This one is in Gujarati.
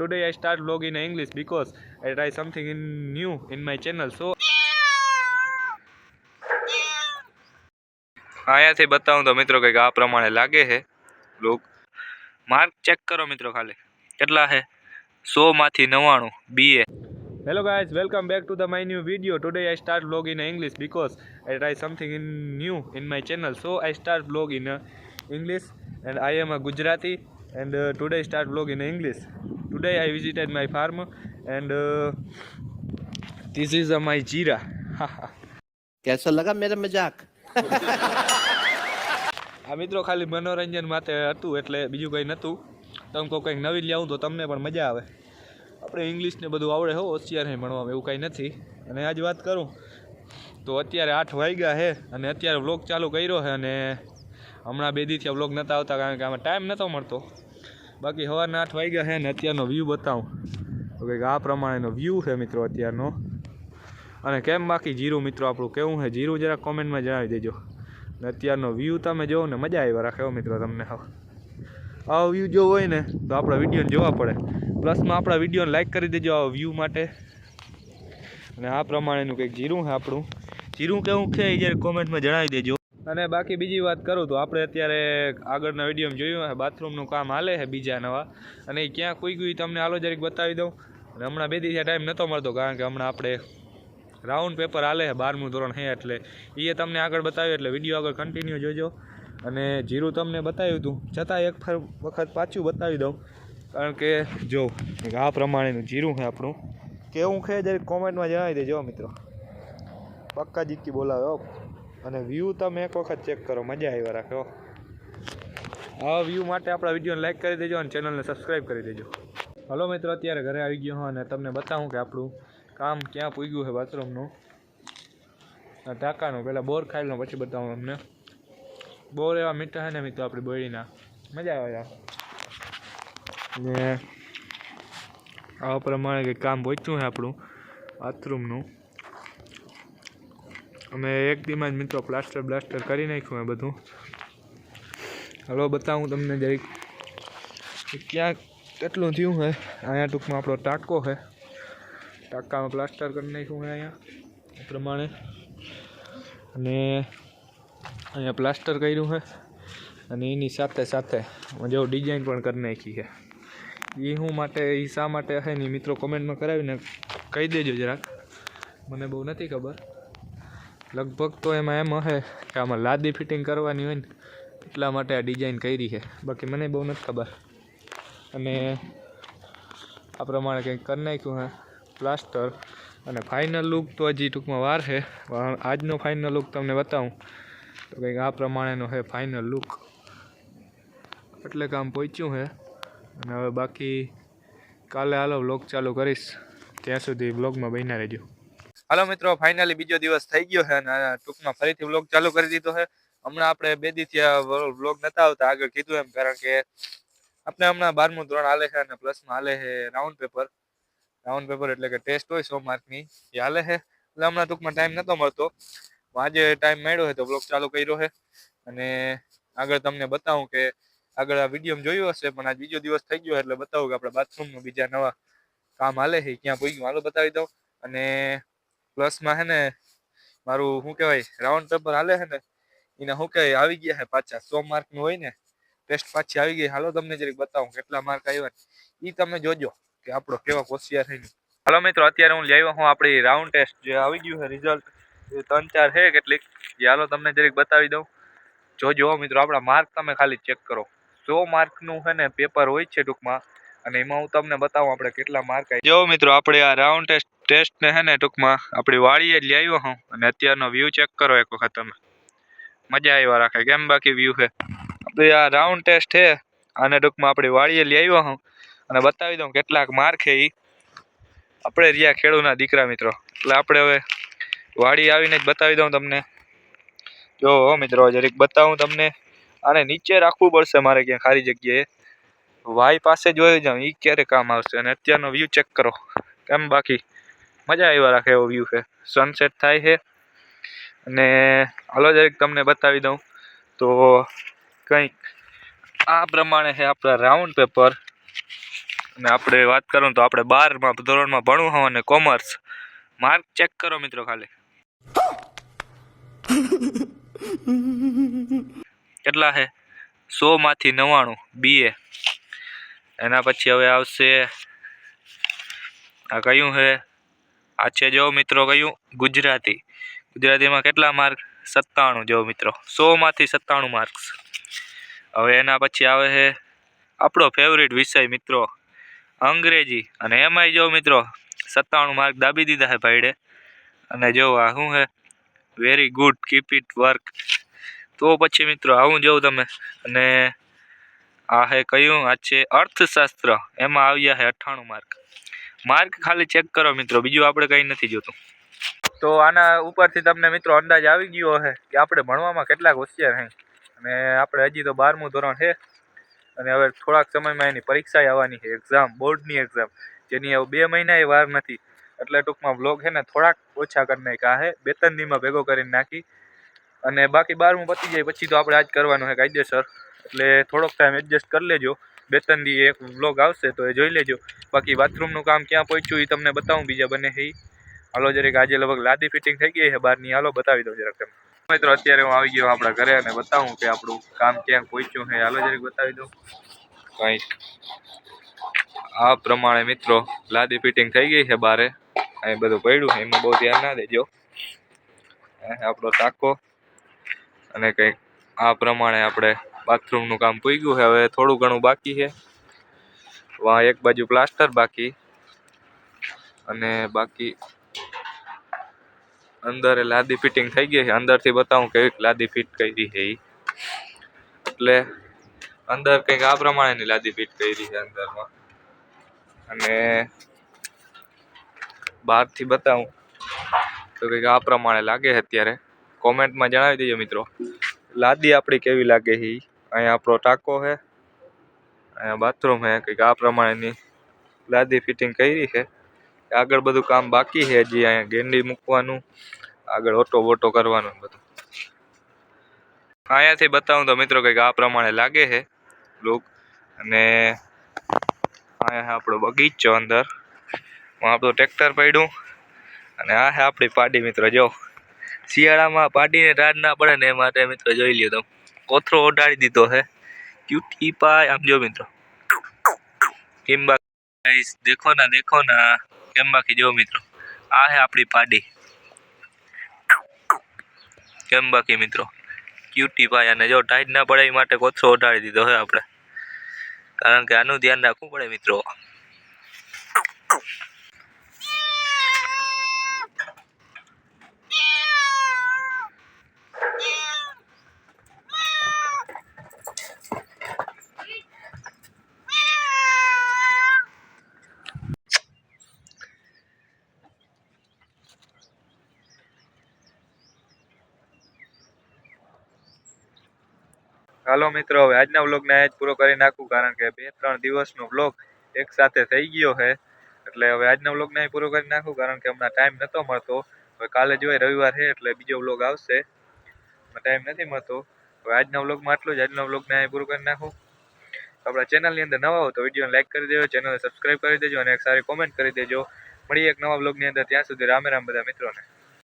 Today I start vlog in English because I try something in new in my channel. So અહીંયાથી બતાવું તો મિત્રો કંઈક આ પ્રમાણે લાગે છે લોક માર્ક ચેક કરો મિત્રો ખાલી કેટલા છે સો માંથી નવ્વાણું BA hello guys welcome back to the my new video today I start English because I try something in new in my channel. So I start vlog in uh, English and I am a Gujarati and uh, today start vlog in English. Today I visited my farm and uh, this is uh, my jeera. कैसा लगा मेरा मजाक આ મિત્રો ખાલી મનોરંજન માટે હતું એટલે બીજું કંઈ નહોતું તમે કોઈ કંઈક નવી લાવું તો તમને પણ મજા આવે આપણે ઇંગ્લિશ ને બધું આવડે હો હોશિયાર હે ભણવામાં એવું કાંઈ નથી અને આજ વાત કરું તો અત્યારે આઠ વાગ્યા છે અને અત્યારે વ્લોગ ચાલુ કર્યો છે અને હમણાં બે દીથી વ્લોગ નહોતા આવતા કારણ કે આમાં ટાઈમ નહોતો મળતો બાકી સવારના આઠ વાગ્યા છે ને અત્યારનો વ્યૂ બતાવું. તો કંઈક આ પ્રમાણેનો વ્યૂ છે મિત્રો અત્યારનો. અને કેમ બાકી જીરું મિત્રો આપણું કેવું છે? જીરું જરા કોમેન્ટમાં જણાવી દેજો. ને અત્યારનો વ્યૂ તમે જોવો ને મજા આવી રાખે મિત્રો તમને. હવે. આવો વ્યૂ જો હોય ને તો આપણા વિડીયોને જોવા પડે. પ્લસમાં આપણા વિડીયોને લાઈક કરી દેજો આ વ્યૂ માટે. અને આ પ્રમાણેનું કંઈક જીરું છે આપણું. જીરું કેવું છે એ જ્યારે કોમેન્ટમાં જણાવી દેજો. અને બાકી બીજી વાત કરું તો આપણે અત્યારે આગળના વિડીયોમાં જોયું બાથરૂમનું કામ હાલે છે બીજા નવા. અને એ ક્યાં કોઈ ગયું તમને હાલો જરીક બતાવી દઉં. અને હમણાં બે દિવસે ટાઈમ નહોતો મળતો કારણ કે હમણાં આપણે રાઉન્ડ પેપર હાલે છે બારમું ધોરણ છે એટલે એ તમને આગળ બતાવ્યું એટલે વીડિયો આગળ કન્ટિન્યુ જોજો. અને જીરું તમને બતાવ્યું હતું છતાં એક વખત પાછું બતાવી દઉં. કારણ કે જો આ પ્રમાણેનું જીરું છે આપણું. કેવું છે જરીક કોમેન્ટમાં જણાવી દેજો મિત્રો. પક્કા જીતકી બોલાવે અને વ્યૂ તમે એક વખત ચેક કરો, મજા આવ્યા રાખે આ વ્યૂ માટે આપણા વિડીયોને લાઇક કરી દેજો અને ચેનલને સબસ્ક્રાઈબ કરી દેજો. હલો મિત્રો, અત્યારે ઘરે આવી ગયો અને તમને બતાવું કે આપણું કામ ક્યાં પૂગ્યું છે બાથરૂમનું. ઢાકાનું પહેલાં બોર ખાઈ લઉં પછી બતાવું તમને. બોર એવા મીઠા છે ને મિત્રો આપણી બોડીના મજા આવે ને આ પ્રમાણે કંઈક કામ પહોંચ્યું છે આપણું બાથરૂમનું. અમે એક દીમાં જ મિત્રો પ્લાસ્ટર બ્લાસ્ટર કરી નાખ્યું એ બધું. હલો, બતાવું તમને જરીક ક્યાં કેટલું થયું છે અહીંયા ટૂંકમાં આપણો ટાંકો છે ટાંકામાં પ્લાસ્ટર કરી નાખ્યું છે અહીંયા, એ પ્રમાણે. અને અહીંયા પ્લાસ્ટર કર્યું છે અને એની સાથે સાથે જો ડિઝાઇન પણ કરી નાખી છે એ હું માટે એ શા માટે હશે ને મિત્રો કોમેન્ટમાં કરાવીને કહી દેજો જરાક. મને બહુ નથી ખબર. લગભગ તો એમાં એમ હશે કે આમાં લાદી ફિટિંગ કરવાની હોય ને, એટલા માટે આ ડિઝાઇન કરી છે. બાકી મને બહુ નથી ખબર. અને આ પ્રમાણે કંઈક કરી નાખ્યું હે પ્લાસ્ટર અને ફાઇનલ લુક તો હજી ટૂંકમાં વાર છે આજનો ફાઇનલ લુક તમને બતાવું. તો કંઈક આ પ્રમાણેનો છે ફાઇનલ લુક એટલે કામ પહોંચ્યું છે અને હવે બાકી કાલે હાલો બ્લોગ ચાલુ કરીશ. ત્યાં સુધી વ્લોગમાં બન્યા રહેજો. હાલો મિત્રો ફાઇનલી બીજો દિવસ થઈ ગયો છે અને ટૂંકમાં ફરીથી વ્લોગ ચાલુ કરી દીધો છે. હમણાં આપણે બે દીથી વ્લોગ નતા આવતા, આગળ કીધું એમ, કારણ કે આપણે હમણાં બારમું ધોરણ હાલે છે અને પ્લસમાં હાલે છે રાઉન્ડ પેપર રાઉન્ડ પેપર એટલે કે ટેસ્ટ હોય સો માર્કની એ હાલે છે. એટલે હમણાં ટૂંકમાં ટાઈમ નહોતો મળતો. આજે ટાઈમ મળ્યો છે તો બ્લોગ ચાલુ કર્યો છે. અને આગળ તમને બતાવું કે આગળ આ વીડિયો જોયું હશે, પણ આજ બીજો દિવસ થઈ ગયો એટલે બતાવું કે આપણે બાથરૂમનું બીજા નવા કામ હાલે છે, ક્યાં પહોંચ્યું હાલો બતાવી દઉં. અને પ્લસમાં છે ને, મારું શું કહેવાય રાઉન્ડ પેપર હાલે છે ને, એના શું કહેવાય, આવી ગયા છે પાછા. સો માર્કનું હોય ને ટેસ્ટ પાછી આવી ગઈ. હાલો તમને જરીક બતાવું કેટલા માર્ક આવ્યા એ તમે જોજો કે આપણો કેવા હોશિયાર થઈને હાલો મિત્રો, અત્યારે હું આવ્યો હું આપણી રાઉન્ડ ટેસ્ટ જે આવી ગયું છે રિઝલ્ટ ત્રણ ચાર છે કેટલીક. એ હાલો તમને જરીક બતાવી દઉં. જોજો મિત્રો, આપણા માર્ક તમે ખાલી ચેક કરો. સો માર્કનું છે ને પેપર હોય છે ટૂંકમાં, અને એમાં હું તમને બતાવું આપણે કેટલા માર્ક આવી જો મિત્રો, આપણે આ રાઉન્ડ ટેસ્ટ ટેસ્ટ ને છે ને ટૂંકમાં આપણી વાડીએ જ આવ્યો હું અને અત્યારનો વ્યૂ ચેક કરો એક વખત તમે. મજા આવ્યા રાખે કેમ બાકી વ્યૂ છે? આપણે આ રાઉન્ડ ટેસ્ટ છે. આને ટૂંકમાં આપણી લઈ આવ્યો હું અને બતાવી દઉં કેટલાક માર્ક છે એ આપણે રહ્યા ખેડૂના દીકરા મિત્રો. એટલે આપણે હવે વાડી આવીને જ બતાવી દઉં તમને. જો હો મિત્રો, જરીક બતાવું તમને. આને નીચે રાખવું પડશે મારે ક્યાં ખાલી જગ્યાએ. વાય પાસે જોઈ જાઉં. એ ક્યારે કામ આવશે? અને અત્યારનો વ્યૂ ચેક કરો. કેમ બાકી? મજા આવ્યા રાખે એવો વ્યૂ છે. સનસેટ થાય છે. અને હાલો જરીક તમને બતાવી દઉં. તો કંઈક આ પ્રમાણે છે આપણા રાઉન્ડ પેપર અને આપણે વાત કરું તો આપણે બારમાં ધોરણમાં ભણવું હોવ અને કોમર્સ માર્ક ચેક કરો મિત્રો ખાલી. કેટલા છે? સો માંથી નવ્વાણું બીએ એના પછી હવે આવશે, આ કયું છે? આ છે જો મિત્રો કયું? ગુજરાતી. ગુજરાતીમાં કેટલા માર્ક? સત્તાણું જો મિત્રો. સોમાંથી સત્તાણું માર્ક્સ. હવે એના પછી આવે છે આપણો ફેવરેટ વિષય મિત્રો. અંગ્રેજી. અને એમાંય જો મિત્રો સત્તાણું માર્ક દાબી દીધા છે ભાઈડે. અને જો આ શું છે? Very good keep it work તો પછી મિત્રો આવું જોઉં તમે. અને આ હે કયું? આ છે અર્થશાસ્ત્ર. એમાં આવ્યા છે અઠ્ઠાણું માર્ક. માર્ક ખાલી ચેક કરો મિત્રો, બીજું આપણે કંઈ નથી જોતું. તો આના ઉપરથી તમને મિત્રો અંદાજ આવી ગયો હશે કે આપણે ભણવામાં કેટલાક હોશિયાર હે. અને આપણે હજી તો બારમું ધોરણ છે અને હવે થોડાક સમયમાં એની પરીક્ષા આવવાની છે એક્ઝામ બોર્ડની એક્ઝામ જેની હવે બે મહિના વાર નથી. એટલે ટૂંકમાં વ્લોગ છે ને થોડાક ઓછા કરી નાખ્યા છે બે ત્રણ દીમાં ભેગો કરીને નાખી. અને બાકી બારમું પતી જાય પછી તો આપણે આજ કરવાનું છે કાયદેસર. એટલે થોડોક ટાઈમ એડજસ્ટ કરી લેજો. બે ત્રણ દી એક વ્લોગ આવશે તો એ જોઈ લેજો. બાકી બાથરૂમનું કામ ક્યાં પહોંચ્યું એ તમને બતાવું, બીજા બને એ. હાલો જરીક આજે લગભગ લાદી ફિટિંગ થઈ ગઈ છે બહારની. હાલો બતાવી દઉં જરાક મિત્રો, અત્યારે હું આવી ગયો આપણા ઘરે અને બતાવું કે આપણું કામ ક્યાં પહોંચ્યું છે. હાલો જરીક બતાવી દઉં. કંઈક. આ પ્રમાણે મિત્રો, લાદી ફિટિંગ થઈ ગઈ છે બારે. અહીં બધું પડ્યું એમાં બહુ ધ્યાન ના દેજો. આપણો ટાંકો અને કંઈક આ પ્રમાણે આપણે બાથરૂમનું કામ પૂગ્યું છે. હવે થોડું ઘણું બાકી છે. વાં એક બાજુ પ્લાસ્ટર બાકી. અને બાકી અંદર લાદી ફિટિંગ થઈ ગઈ છે. અંદરથી બતાવું કેવી લાદી ફિટ કરી છે એ એટલે અંદર કંઈક આ પ્રમાણેની લાદી ફિટ કરી છે અંદરમાં. અને બહારથી બતાવું તો કંઈક આ પ્રમાણે લાગે છે અત્યારે. કોમેન્ટમાં જણાવી દેજો મિત્રો. લાદી આપણી કેવી લાગે છે અહીંયા આપણો ટાંકો છે. અહીંયા બાથરૂમ છે, કંઈક આ પ્રમાણેની લાદી ફિટિંગ કરી છે. આગળ બધું કામ બાકી છે હજી અહીંયા ગેંડી મૂકવાનું, આગળ ઓટો બોટો કરવાનું બધું. અહીંયાથી બતાવું તો મિત્રો કંઈક આ પ્રમાણે લાગે છે લુક અને અહીંયા આપણો બગીચો અંદર. હું આપણું ટ્રેક્ટર પડ્યું. અને આ છે આપણી પાડી મિત્રો, જો શિયાળામાં પાડીને રાડ ના પડે ને એ માટે મિત્રો જોઈ લ્યો તમે કોથરો ઓઢાડી દીધો છે ક્યુટી પાય આમ જો મિત્રો કેમ બાકી guys, દેખો ના દેખો ના કેમ બાકી જો મિત્રો આ છે આપણી પાડી કેમ બાકી મિત્રો ક્યુટી પાય અને જો ટાઈટ ના પડે એ માટે કોથરો ઓઢાડી દીધો છે આપણે કારણ કે આનું ધ્યાન રાખવું પડે મિત્રો હાલો મિત્રો, હવે આજના વ્લોગને જ પૂરો કરી નાખું કારણ કે બે ત્રણ દિવસનો વ્લોગ એક સાથે થઈ ગયો છે. એટલે હવે આજના વ્લોગને અહીં પૂરો કરી નાખું કારણ કે હમણાં ટાઈમ નહોતો મળતો. હવે કાલે જોઈએ રવિવાર છે એટલે બીજો વ્લોગ આવશે. ટાઈમ નથી મળતો. હવે આજના વ્લોગમાં આટલું જ. આજના વ્લોગને અહીં પૂરું કરી નાખું. આપણા ચેનલની અંદર નવા હો તો વિડીયોને લાઈક કરી દેજો, ચેનલને સબસ્ક્રાઈબ કરી દેજો અને એક સારી કોમેન્ટ કરી દેજો. મળીએ એક નવા વ્લોગની અંદર. ત્યાં સુધી રામે રામ બધા મિત્રોને.